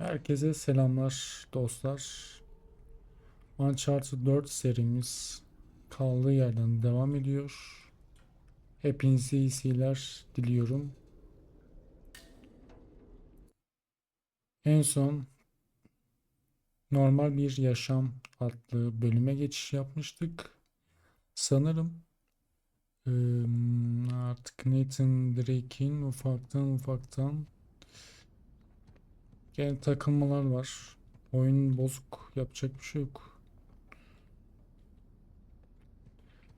Herkese selamlar dostlar. Uncharted 4 serimiz kaldığı yerden devam ediyor. Hepinize iyi seyirler diliyorum. En son Normal Bir Yaşam adlı bölüme geçiş yapmıştık. Sanırım artık Nathan Drake'in ufaktan ufaktan Gene takılmalar var. Oyun bozuk. Yapacak bir şey yok.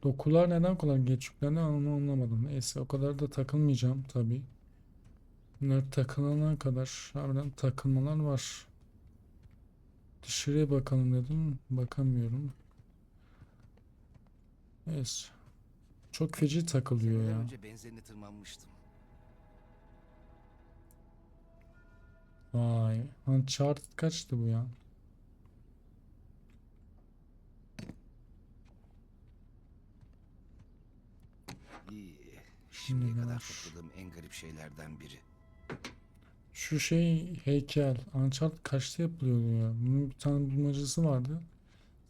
Dokular neden kolay geç yüklendi onu anlamadım. Neyse o kadar da takılmayacağım tabi. Bunlar takılana kadar harbiden takılmalar var. Dışarıya bakalım dedim. Bakamıyorum. Neyse. Çok feci takılıyor ya. önce benzerini tırmanmıştım. Vay. Uncharted kaçtı bu ya? Şimdiye kadar topladığım en garip şeylerden biri. Şu şey heykel. Uncharted kaçta yapılıyordu ya? Bunun bir tane bulmacası vardı.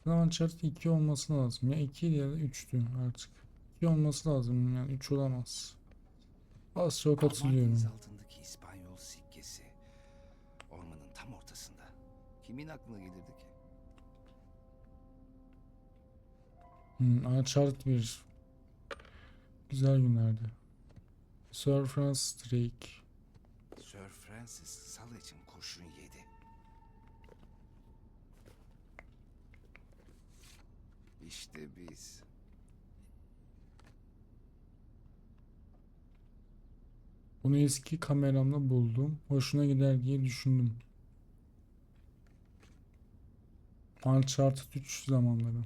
Zaten Uncharted 2 olması lazım. Ya 2 ya da 3'tü artık. 2 olması lazım yani 3 olamaz. Az çok hatırlıyorum. Kimin aklına gelirdi ki? Hmm, Uncharted 1. Güzel günlerdi. Sir Francis Drake. Sir Francis Sal için kurşun yedi. İşte biz. Bunu eski kameramla buldum. Hoşuna gider diye düşündüm. Uncharted 3 zamanları.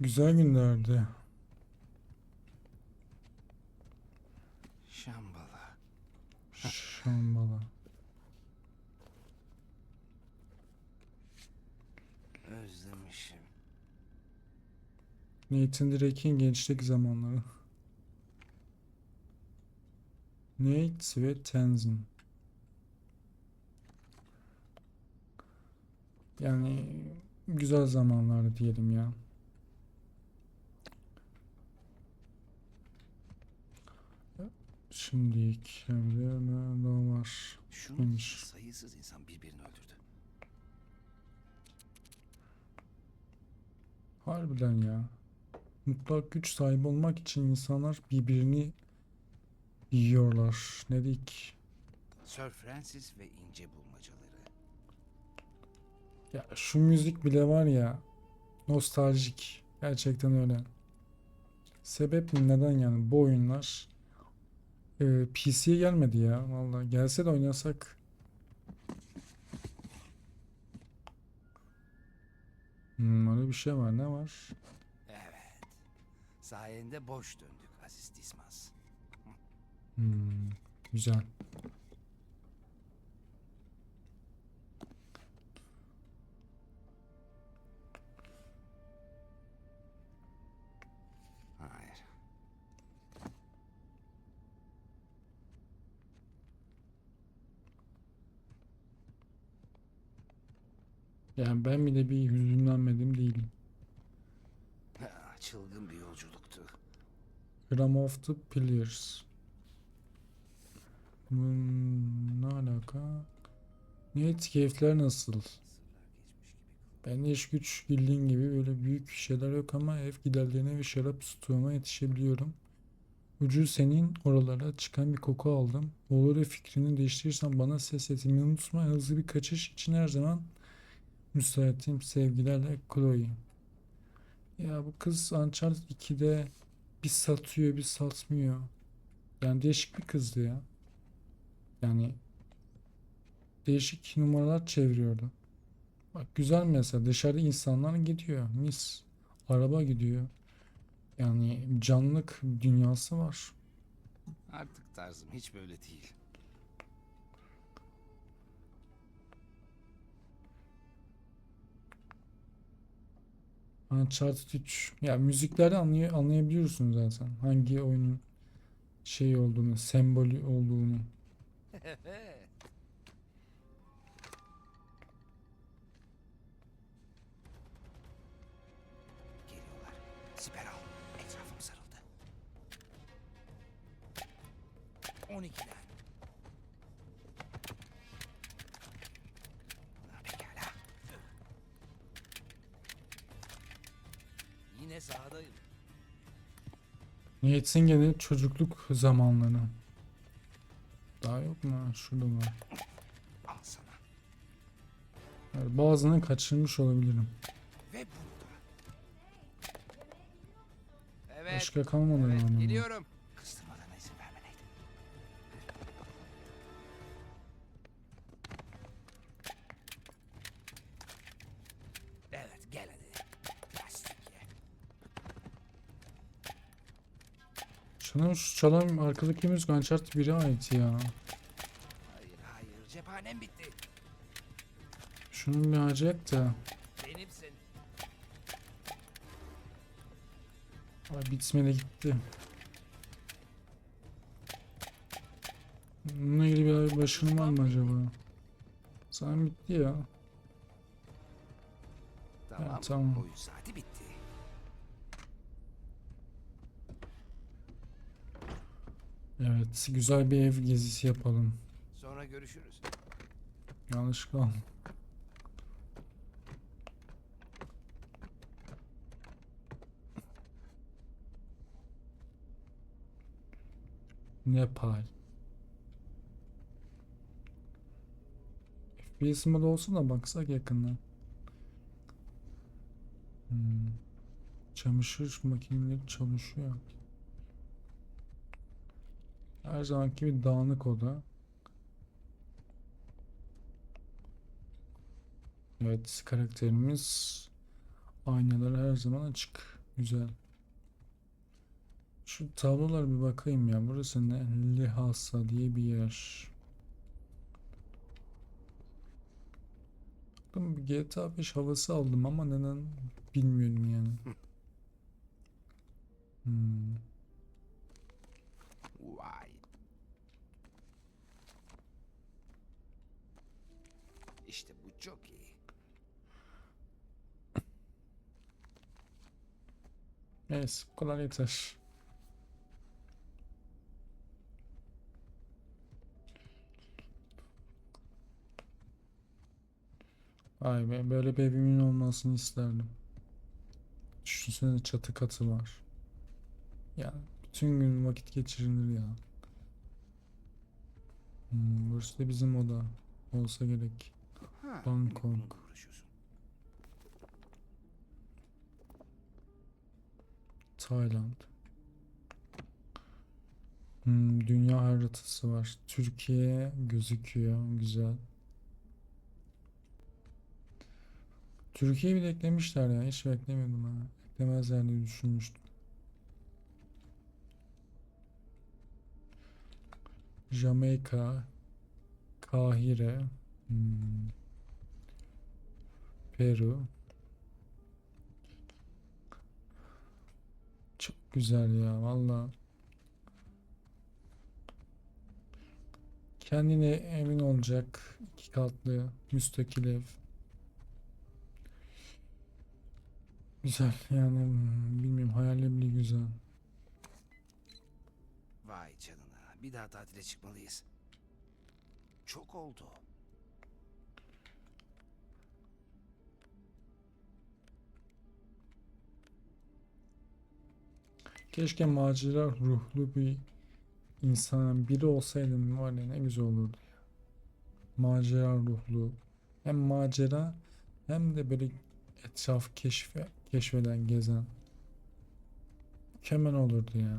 Güzel günlerdi. Şambala. Şambala. Özlemişim. Nathan Drake'in gençlik zamanları. Nate ve Tenzin. Yani güzel zamanlardı diyelim ya. Evde ne var? İçin sayısız insan birbirini öldürdü. Harbiden ya. Mutlak güç sahibi olmak için insanlar birbirini yiyorlar. Ne dik? Sir Francis ve ince bulmacaları. Ya şu müzik bile var ya nostaljik. Gerçekten öyle. Sebep neden yani bu oyunlar e, PC'ye gelmedi ya vallahi gelse de oynasak. Hmm, öyle bir şey var ne var? Evet. Sayende boş döndük Aziz Dismas. Hmm, güzel. Yani ben bile bir hüzünlenmedim değilim. Ha, Çılgın bir yolculuktu. Gram of the Pillars. Hmm, ne alaka? Niyet keyifler nasıl? Ben de iş güç bildiğin gibi böyle büyük şeyler yok ama ev giderlerine ve şarap stoğuma yetişebiliyorum. Ucu senin oralara çıkan bir koku aldım. Olur ve fikrini değiştirirsen bana ses etmeyi unutma. Hızlı bir kaçış için her zaman müsaitim. Sevgilerle Chloe. Ya bu kız Uncharted 2'de bir satıyor bir satmıyor. Yani değişik bir kızdı ya. Yani değişik numaralar çeviriyordu. Bak güzel mesela dışarıda insanlar gidiyor. Mis. Araba gidiyor. Yani canlılık dünyası var. Artık tarzım hiç böyle değil. Uncharted 3. Ya müzikleri anlay anlayabiliyorsun zaten. Hangi oyunun şey olduğunu, sembol olduğunu. Geliyorlar. Etrafım sarıldı. 12'den. Niyetsin gene çocukluk zamanları. Daha yok mu? Şurada var. Al sana. Evet, bazılarını kaçırmış olabilirim. Ve burada. Evet. Başka kalmadı evet, yani. geliyorum. Sanırım şu çalan arkadaki müzik Uncharted 1'e ait ya. Hayır hayır cephanem bitti. Şunun bir acayip da. Benimsin. Ay bitmedi gitti. Bununla ilgili bir başarım var mı acaba? Sanırım bitti ya. Tamam. tamam. Oyun saati bitti. Evet, güzel bir ev gezisi yapalım. Sonra görüşürüz. Yanlışlıkla. Nepal. FPS modu olsa da baksak yakından. Hmm. Çamaşır makineleri çalışıyor. Her zamanki bir dağınık oda. Evet, karakterimiz aynaları her zaman açık. Güzel. Şu tablolara bir bakayım ya. Burası ne? Lihasa diye bir yer. Baktım bir GTA 5 havası aldım ama neden bilmiyorum yani. Hmm. Vay. Çok iyi. Neyse bu yeter. Vay be böyle bir evimin olmasını isterdim. Düşünsene çatı katı var. Yani bütün gün vakit geçirilir ya. Hmm, burası da bizim oda. Olsa gerek. Bangkok. Tayland. Hmm, dünya haritası var. Türkiye gözüküyor. Güzel. Türkiye'yi bir de eklemişler ya. Hiç beklemiyordum ha. Eklemezler diye düşünmüştüm. Jamaika. Kahire. Hmm. Peru. Çok güzel ya valla. Kendine emin olacak iki katlı müstakil ev. Güzel yani bilmiyorum hayalim bile güzel. Vay canına. Bir daha tatile çıkmalıyız. Çok oldu. Keşke macera ruhlu bir insan biri olsaydım var ya ne güzel olurdu ya. Macera ruhlu. Hem macera hem de böyle etraf keşfe, keşfeden, gezen. Mükemmel olurdu ya.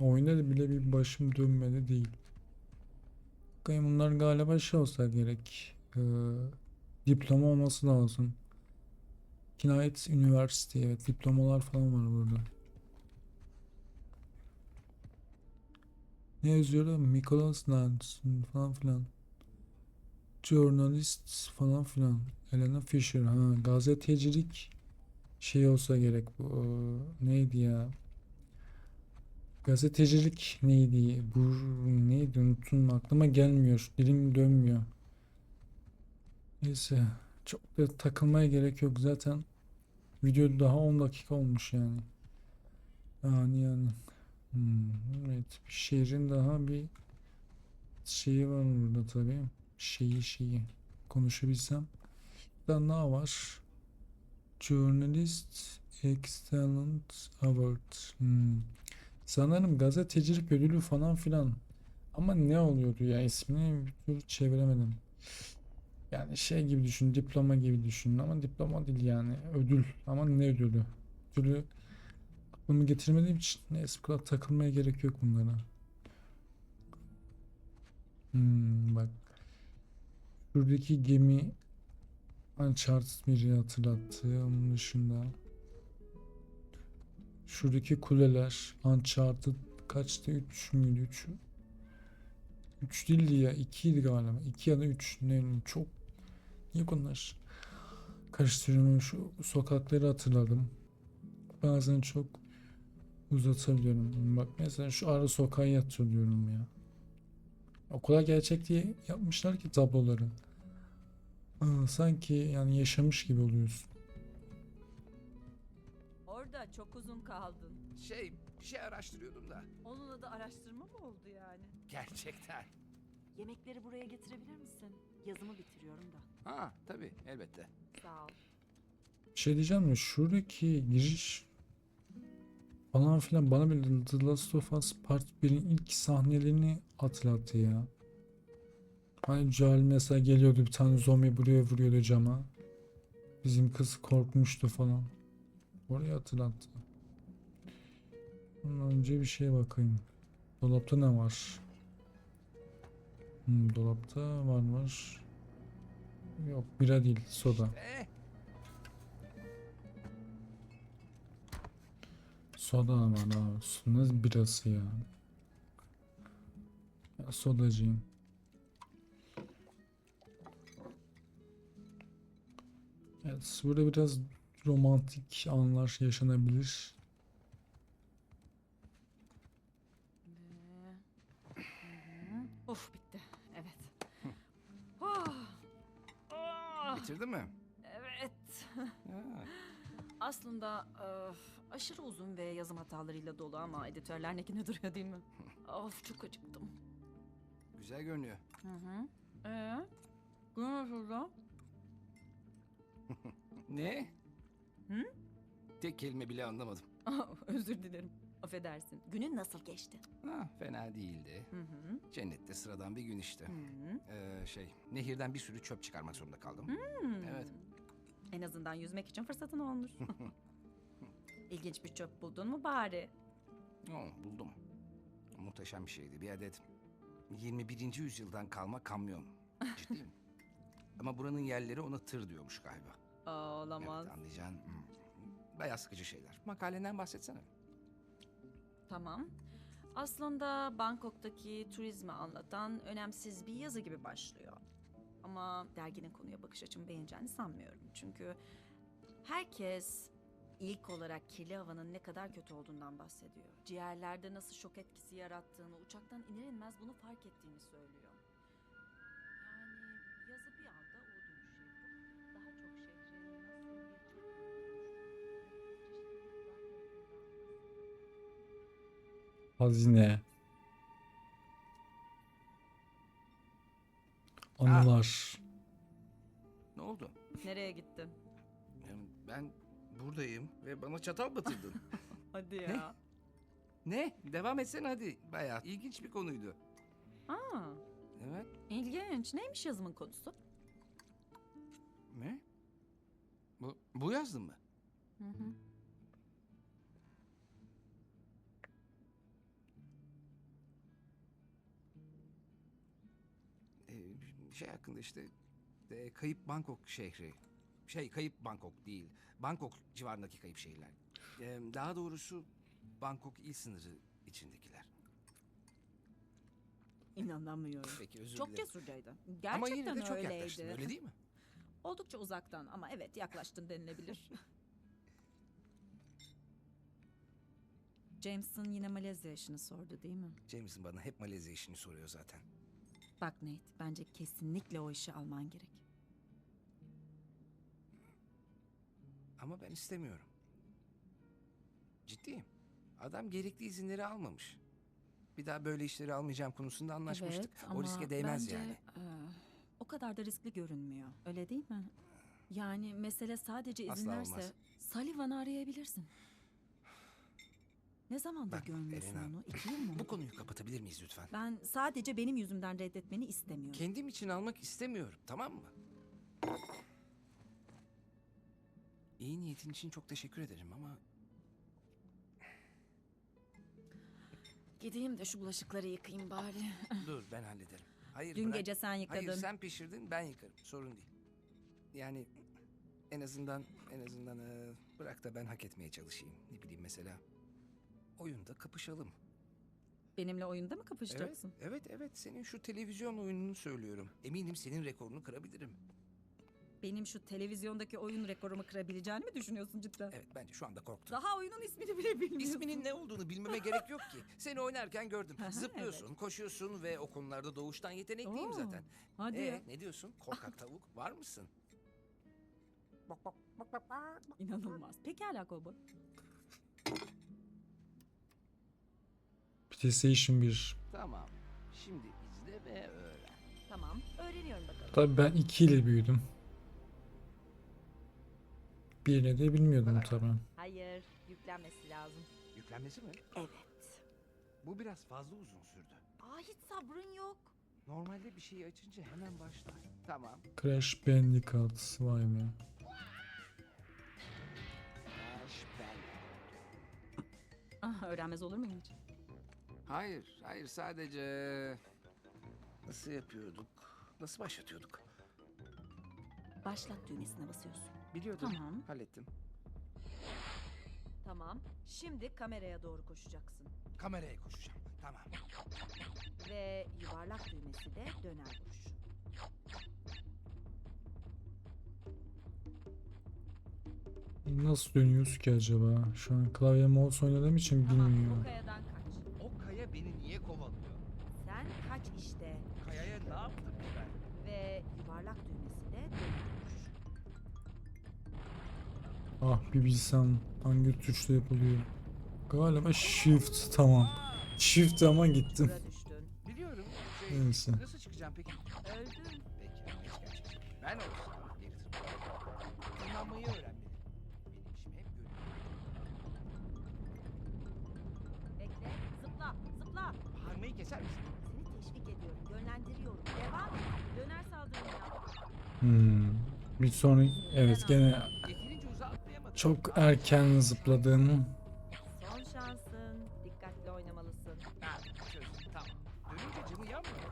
Oyunda da bile bir başım dönmedi değil. Bakayım bunlar galiba şey olsa gerek. Ee, diploma olması lazım. Kinayet Üniversite evet diplomalar falan var burada. Ne yazıyor? Nicholas Nansen falan filan. Journalist falan filan. Elena Fisher ha gazetecilik şey olsa gerek bu. neydi ya? Gazetecilik neydi? Bu neydi? Unuttum. Aklıma gelmiyor. Dilim dönmüyor. Neyse. Çok da takılmaya gerek yok. Zaten video daha 10 dakika olmuş yani. Yani yani. Hmm, evet. Bir şehrin daha bir şeyi var burada tabii. Şeyi şeyi. Konuşabilsem. Daha ne var? Journalist Excellent Award. Hmm. Sanırım gazetecilik ödülü falan filan. Ama ne oluyordu ya ismini bir türlü çeviremedim. Yani şey gibi düşün, diploma gibi düşün ama diploma değil yani ödül. Ama ne ödülü? Ödülü aklımı getirmediğim için neyse bu kadar takılmaya gerek yok bunlara. Hmm, bak. Şuradaki gemi Uncharted biri hatırlattı. Onun dışında şuradaki kuleler Uncharted kaçtı? 3 müydü? 3 3 değildi ya. 2 idi galiba. 2 ya da 3. Ne çok Niye bunlar? Karıştırıyorum şu sokakları hatırladım. Bazen çok uzatabiliyorum. Bak mesela şu ara sokağı hatırlıyorum ya. O kadar gerçek diye yapmışlar ki tabloları. Aa, sanki yani yaşamış gibi oluyorsun. Orada çok uzun kaldın. Şey, bir şey araştırıyordum da. Onunla da araştırma mı oldu yani? Gerçekten. Yemekleri buraya getirebilir misin? Yazımı bitiriyorum da. Ha, tabii, elbette. Sağ ol. Bir şey diyeceğim mi? Şuradaki giriş falan filan bana bir The Last of Us Part 1'in ilk sahnelerini hatırlattı ya. Hani Joel mesela geliyordu bir tane zombi buraya vuruyordu cama. Bizim kız korkmuştu falan. Orayı hatırlattı. Ondan önce bir şeye bakayım. Dolapta ne var? Hmm, dolapta var var. Yok bira değil soda. Soda var abi. Ne birası ya? Ya sodacıyım. Evet, burada biraz romantik anlar yaşanabilir. Of bitti. Bitirdin mi? evet. Ha, Aslında öf, aşırı uzun ve yazım hatalarıyla dolu ama editörler nekine duruyor değil mi? Of çok acıktım. güzel görünüyor. Hı hı. Ee? Bu nasıl? Ne? Hı? Tek kelime bile anlamadım. Özür dilerim. Affedersin. Günün nasıl geçti? Ha, fena değildi. Hı hı. Cennette sıradan bir gün işte. Hı hı. Ee, şey, nehirden bir sürü çöp çıkarmak zorunda kaldım. Hmm. Evet. En azından yüzmek için fırsatın olmuş. İlginç bir çöp buldun mu bari? Oo, buldum. Muhteşem bir şeydi. Bir adet 21. yüzyıldan kalma kamyon. Ciddiyim. Ama buranın yerleri ona tır diyormuş galiba. Aa, olamaz. Evet anlayacaksın. Hmm. Bayağı sıkıcı şeyler. Makalenden bahsetsene. Tamam. Aslında Bangkok'taki turizmi anlatan önemsiz bir yazı gibi başlıyor. Ama derginin konuya bakış açımı beğeneceğini sanmıyorum. Çünkü herkes ilk olarak kirli havanın ne kadar kötü olduğundan bahsediyor. Ciğerlerde nasıl şok etkisi yarattığını, uçaktan iner inmez bunu fark ettiğini söylüyor. Hazine. Anılar. Ne oldu? Nereye gittin? Ben buradayım ve bana çatal batırdın. Hadi ya. ne? Devam etsene hadi. Bayağı ilginç bir konuydu. Aa, Evet. ilginç. Neymiş yazımın konusu? Ne? Bu, bu yazdın mı? Hı hı. Şey hakkında işte e, kayıp Bangkok şehri. Şey kayıp Bangkok değil. Bangkok civarındaki kayıp şehirler. Ee, daha doğrusu Bangkok il sınırı içindekiler. İnanamıyorum. Peki özür Çok dilerim. cesurcaydı. Ama Gerçekten yine de çok öyleydi. yaklaştın öyle değil mi? Oldukça uzaktan ama evet yaklaştın denilebilir. Jameson yine Malezya işini sordu değil mi? Jameson bana hep Malezya işini soruyor zaten. Bak Nate, bence kesinlikle o işi alman gerek. Ama ben istemiyorum. Ciddiyim. Adam gerekli izinleri almamış. Bir daha böyle işleri almayacağım konusunda anlaşmıştık. Evet o ama riske değmez bence, yani. e, o kadar da riskli görünmüyor. Öyle değil mi? Yani mesele sadece Asla izinlerse olmaz. Sullivan'ı arayabilirsin. Ne zamandır Bak, görmüyorsun Elena, onu? İki yıl mı? Bu konuyu kapatabilir miyiz lütfen? Ben sadece benim yüzümden reddetmeni istemiyorum. Kendim için almak istemiyorum, tamam mı? İyi niyetin için çok teşekkür ederim ama Gideyim de şu bulaşıkları yıkayayım bari. dur ben hallederim. Hayır Dün bırak. gece sen yıkadın. Hayır sen pişirdin ben yıkarım sorun değil. Yani en azından en azından bırak da ben hak etmeye çalışayım. Ne bileyim mesela oyunda kapışalım. Benimle oyunda mı Evet, kapışacaksın? evet evet senin şu televizyon oyununu söylüyorum. Eminim senin rekorunu kırabilirim. Benim şu televizyondaki oyun rekorumu kırabileceğini mi düşünüyorsun cidden? Evet bence şu anda korktum. Daha oyunun ismini bile bilmiyorsun. İsminin ne olduğunu bilmeme gerek yok ki. Seni oynarken gördüm. Zıplıyorsun, koşuyorsun ve o konularda doğuştan yetenekliyim Oo, zaten. Hadi Ee, ne diyorsun? Korkak tavuk var mısın? İnanılmaz. Pekala Kobo. PlayStation 1. Tamam. Şimdi izle ve öğren. Tamam. Öğreniyorum bakalım. Tabii ben 2 ile büyüdüm. Birini de bilmiyordum tabii. Hayır, yüklenmesi lazım. Yüklenmesi mi? Evet. Bu biraz fazla uzun sürdü. Aa hiç sabrın yok. Normalde bir şeyi açınca hemen başlar. Tamam. Crash Bandicoot. Vay be. Crash Bandicoot. Ah, öğrenmez olur muyum hiç? Hayır, hayır sadece... Nasıl yapıyorduk? Nasıl başlatıyorduk? Başlat düğmesine basıyorsun. Biliyordum. Tamam. Hallettim. Tamam. Şimdi kameraya doğru koşacaksın. Kameraya koşacağım. Tamam. Ve yuvarlak düğmesi de döner vuruş. Nasıl dönüyoruz ki acaba? Şu an klavye mouse oynadığım için Tamam, bilmiyorum. kayadan kaya kovalıyor? Sen kaç işte. Kayaya ne yaptım ki ben? Ve yuvarlak düğmesi de döner vuruş. Ah bir bilsem hangi tuşla yapılıyor. Galiba shift tamam. Shift ama gittim. Düştün. Biliyorum. Şey, Neyse. Nasıl çıkacağım peki? Öldün. Peki. Ben olsam Keser misin? Seni teşvik ediyorum. Yönlendiriyorum. Devam et. Döner saldırını yap. Hmm. Bir sonra evet gene Yeterince uzağa atlayamadım. çok erken zıpladığım. Son şansın. Dikkatli oynamalısın. Ha, çözdüm. Tamam. Dönünce camı yanmıyor.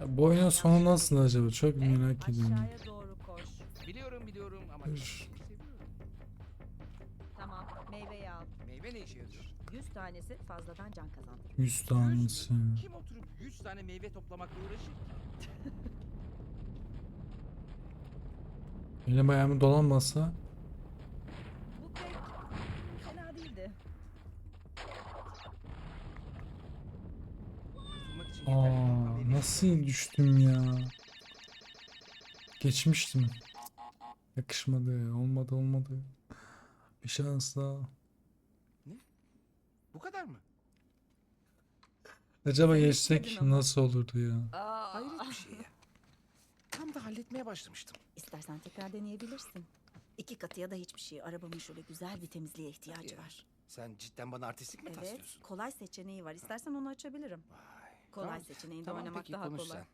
Ya bu oyunun sonu nasıl acaba? Çok merak ediyorum. aşağıya doğru koş. Biliyorum biliyorum ama Üf. Meyveyi al. Meyve ne işe yarıyor? 100 tanesi fazladan can kazandırır. 100 tanesi. Kim oturup 100 tane meyve toplamakla uğraşır ki? Elim ayağımı dolanmasa Bu pek fena değildi. Kurtulmak için yeterli bir Aa, nasıl düştüm ya? Geçmiştim. Yakışmadı. Olmadı olmadı. Bir şans daha. Bu kadar mı? Acaba geçsek nasıl olurdu ya? Aa, Hayret bir şey ya. Tam da halletmeye başlamıştım. İstersen tekrar deneyebilirsin. İki katı ya da hiçbir şey. Arabamın şöyle güzel bir temizliğe ihtiyacı Ya. var. Sen cidden bana artistlik mi Evet, taslıyorsun? kolay seçeneği var. İstersen onu açabilirim. Vay. Kolay Tamam. seçeneğinde Tamam oynamak peki daha konuş kolay. sen.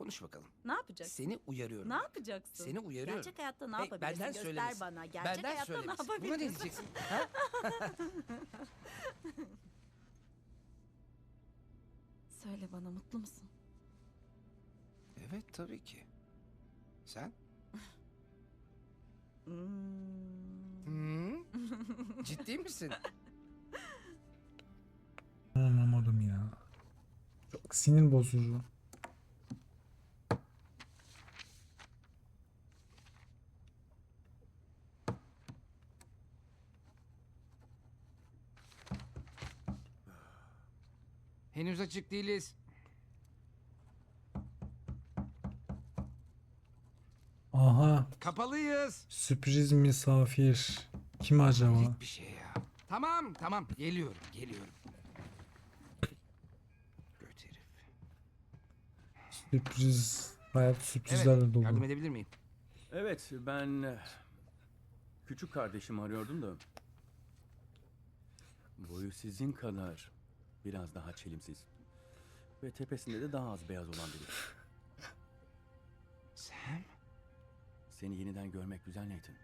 Konuş bakalım. Ne yapacaksın? Seni uyarıyorum. Ne yapacaksın? Seni uyarıyorum. Gerçek hayatta ne Hey, yapabilirsin? benden Göster söylemesin. bana. Gerçek Benden hayatta ne söylemesin. Buna ne yapabilirsin? diyeceksin? ha? Söyle bana mutlu musun? Evet tabii ki. Sen? Hmm. Hmm? Ciddi misin? Anlamadım ya. Çok sinir bozucu. Henüz açık değiliz. Aha Kapalıyız. sürpriz misafir. Kim acaba? Hiçbir şey ya. Tamam tamam geliyorum geliyorum. Göt herif. Sürpriz. Hayat Evet sürprizlerle dolu. yardım edebilir miyim? Evet, ben eh, küçük kardeşimi arıyordum da. Boyu sizin kadar biraz daha çelimsiz. Ve tepesinde de daha az beyaz olan biri. Sam? Seni yeniden görmek güzel Nathan.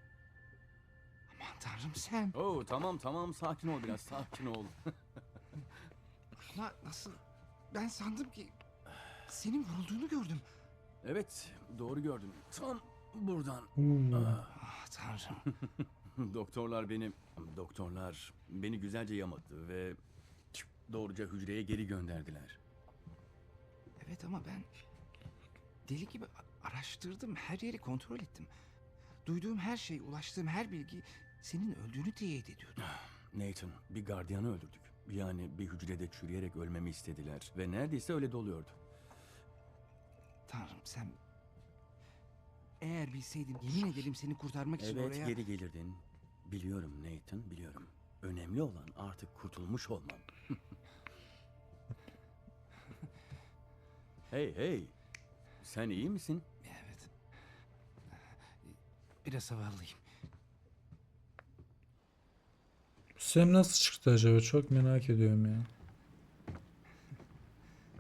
Aman tanrım Sam. Oo tamam tamam sakin ol biraz sakin ol. Na- nasıl? Ben sandım ki senin vurulduğunu gördüm. evet doğru gördün. Tam buradan. Oo. Ah, Ah tanrım. doktorlar beni doktorlar beni güzelce yamadı ve doğruca hücreye geri gönderdiler. Evet ama ben deli gibi araştırdım. Her yeri kontrol ettim. Duyduğum her şey, ulaştığım her bilgi senin öldüğünü teyit ediyordu. Nathan, bir gardiyanı öldürdük. Yani bir hücrede çürüyerek ölmemi istediler. Ve neredeyse öyle doluyordu. Tanrım sen... Eğer bilseydim yemin ederim seni kurtarmak için Evet, oraya... geri gelirdin. Biliyorum Nathan, biliyorum. Önemli olan artık kurtulmuş olmam. Hey hey, sen iyi misin? Evet. Biraz havallıyım. Sam nasıl çıktı acaba? Çok merak ediyorum ya.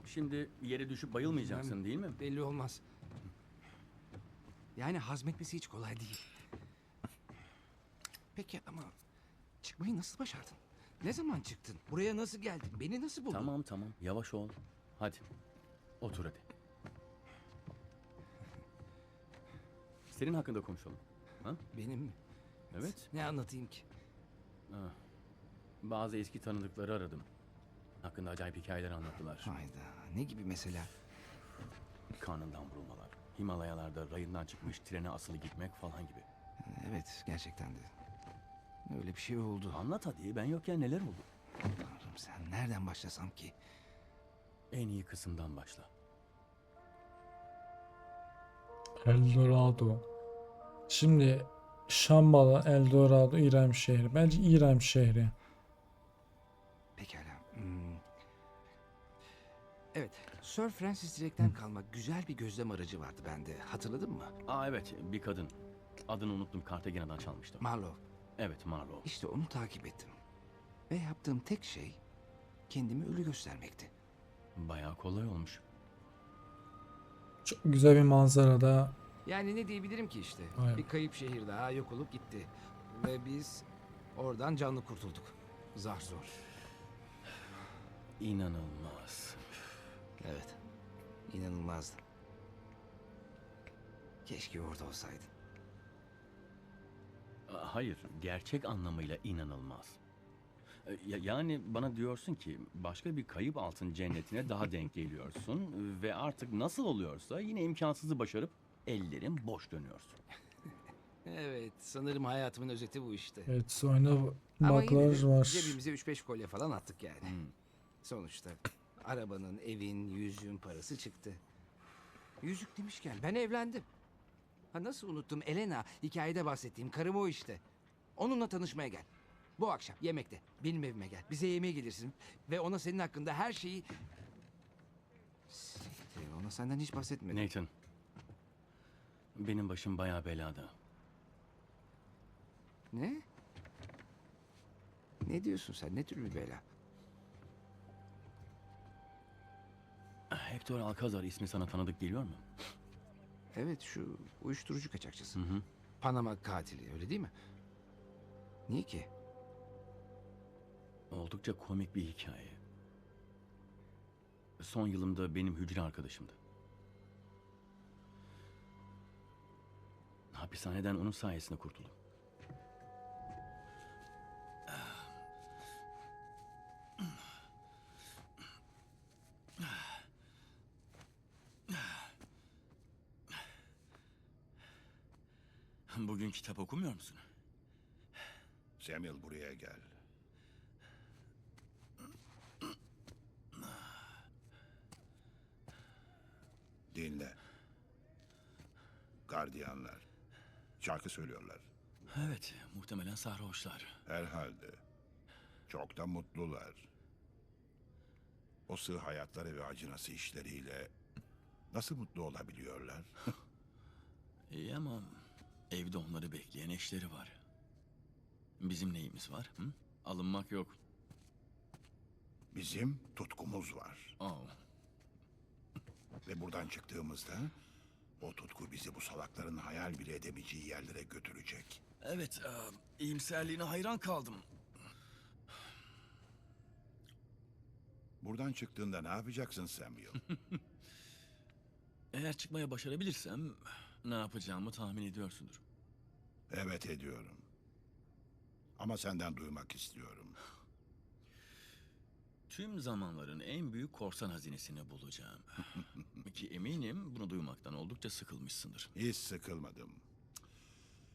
Şimdi yere düşüp bayılmayacaksın değil mi? Belli olmaz. Yani hazmetmesi hiç kolay değil. Peki ama çıkmayı nasıl başardın? Ne zaman çıktın? Buraya nasıl geldin? Beni nasıl buldun? Tamam tamam, yavaş ol. Hadi, otur hadi. Senin hakkında konuşalım. Ha? Benim mi? Evet. Ne anlatayım ki? Ah, Bazı eski tanıdıkları aradım. Hakkında acayip hikayeler anlattılar. Hayda. Ne gibi mesela? Karnından vurulmalar. Himalayalarda rayından çıkmış trene asılı gitmek falan gibi. Evet gerçekten de. Öyle bir şey oldu. Anlat hadi ben yokken neler oldu? Tanrım sen nereden başlasam ki? En iyi kısımdan başla. Eldorado. Şimdi Şambala, Eldorado, İrem şehri. Bence İrem şehri. Pekala. Hmm. Evet. Sir Francis Drake'den kalma güzel bir gözlem aracı vardı bende. Hatırladın mı? Aa evet bir kadın. Adını unuttum Cartagena'dan çalmıştım. Marlowe. Evet Marlowe. İşte onu takip ettim. Ve yaptığım tek şey kendimi ölü göstermekti. Bayağı kolay olmuş. Çok güzel bir manzarada. Yani ne diyebilirim ki işte. Aynen. Bir kayıp şehir daha yok olup gitti. Ve biz oradan canlı kurtulduk. Zar zor. İnanılmaz. Evet. İnanılmazdı. Keşke orada olsaydın. Hayır, gerçek anlamıyla inanılmaz. E, ya- Yani bana diyorsun ki başka bir kayıp altın cennetine daha denk geliyorsun ve artık nasıl oluyorsa yine imkansızı başarıp ellerin boş dönüyorsun. Evet, sanırım hayatımın özeti bu işte. Evet sonra Ama yine de var. cebimize 3-5 kolye falan attık yani. Hmm. Sonuçta arabanın, evin, yüzüğün parası çıktı. Yüzük demişken ben evlendim. Ha nasıl unuttum Elena, hikayede bahsettiğim karım o işte. Onunla tanışmaya gel. Bu akşam yemekte benim evime gel. Bize yemeğe gelirsin ve ona senin hakkında her şeyi... Siktir, Ona senden hiç bahsetmedim. Nathan, benim başım bayağı belada. Ne? Ne diyorsun sen? Ne tür bir bela? Hector Alcazar ismi sana tanıdık geliyor mu? Evet şu uyuşturucu kaçakçısı. Hı hı. Panama katili öyle değil mi? Niye ki? Oldukça komik bir hikaye. Son yılımda benim hücre arkadaşımdı. Hapishaneden onun sayesinde kurtuldum. Bugün kitap okumuyor musun? Samuel buraya gel. Şarkı söylüyorlar. Evet, muhtemelen sarhoşlar. Herhalde. Çok da mutlular. O sığ hayatları ve acınası işleriyle nasıl mutlu olabiliyorlar? İyi ama evde onları bekleyen eşleri var. Bizim neyimiz var? Hı? Alınmak yok. Bizim tutkumuz var. Oh. Ve buradan çıktığımızda o tutku bizi bu salakların hayal bile edemeyeceği yerlere götürecek. Evet, e, iyimserliğine hayran kaldım. Buradan çıktığında ne yapacaksın Samuel? Eğer çıkmaya başarabilirsem ne yapacağımı tahmin ediyorsundur. evet ediyorum. Ama senden duymak istiyorum. Tüm zamanların en büyük korsan hazinesini bulacağım. Ki eminim bunu duymaktan oldukça sıkılmışsındır. Hiç sıkılmadım.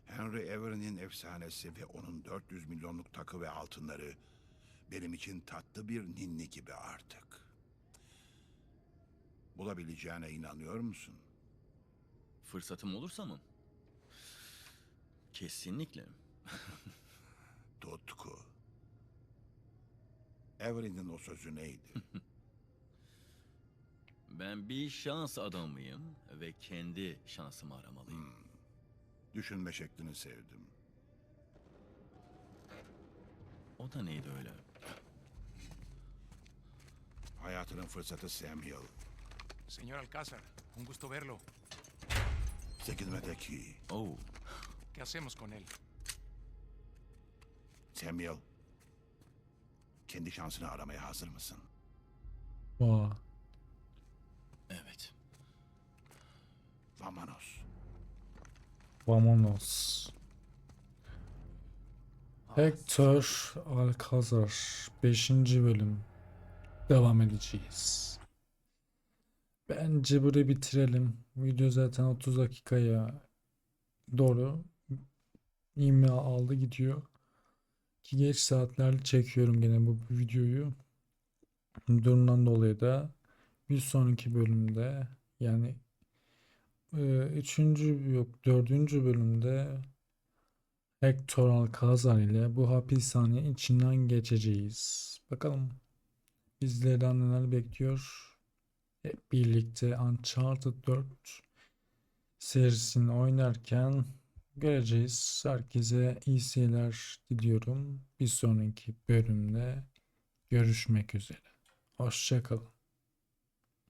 Henry Everin'in efsanesi ve onun 400 milyonluk takı ve altınları benim için tatlı bir ninni gibi artık. Bulabileceğine inanıyor musun? Fırsatım olursa mı? Kesinlikle. Tutku. Everin'in o sözü neydi? Ben bir şans adamıyım ve kendi şansımı aramalıyım. Düşünme şeklini sevdim. O da neydi öyle? Hayatının fırsatı Samuel. Señor Alcázar, un gusto verlo. Çekilmedeki Oh, ¿Qué hacemos con él? Samuel. Kendi şansını aramaya hazır mısın? Vay. evet. Vamonos. Vamonos. Hector Alcazar 5. bölüm devam edeceğiz. Bence burayı bitirelim. Video zaten 30 dakikaya doğru ivme aldı gidiyor. Ki geç saatlerle çekiyorum gene bu videoyu. Durumdan dolayı da bir sonraki bölümde yani ee, üçüncü yok dördüncü bölümde Hector Alcazar ile bu hapishane içinden geçeceğiz. Bakalım bizlerden neler bekliyor. Hep birlikte Uncharted 4 serisini oynarken göreceğiz. Herkese iyi seyirler diliyorum. Bir sonraki bölümde görüşmek üzere. Hoşçakalın.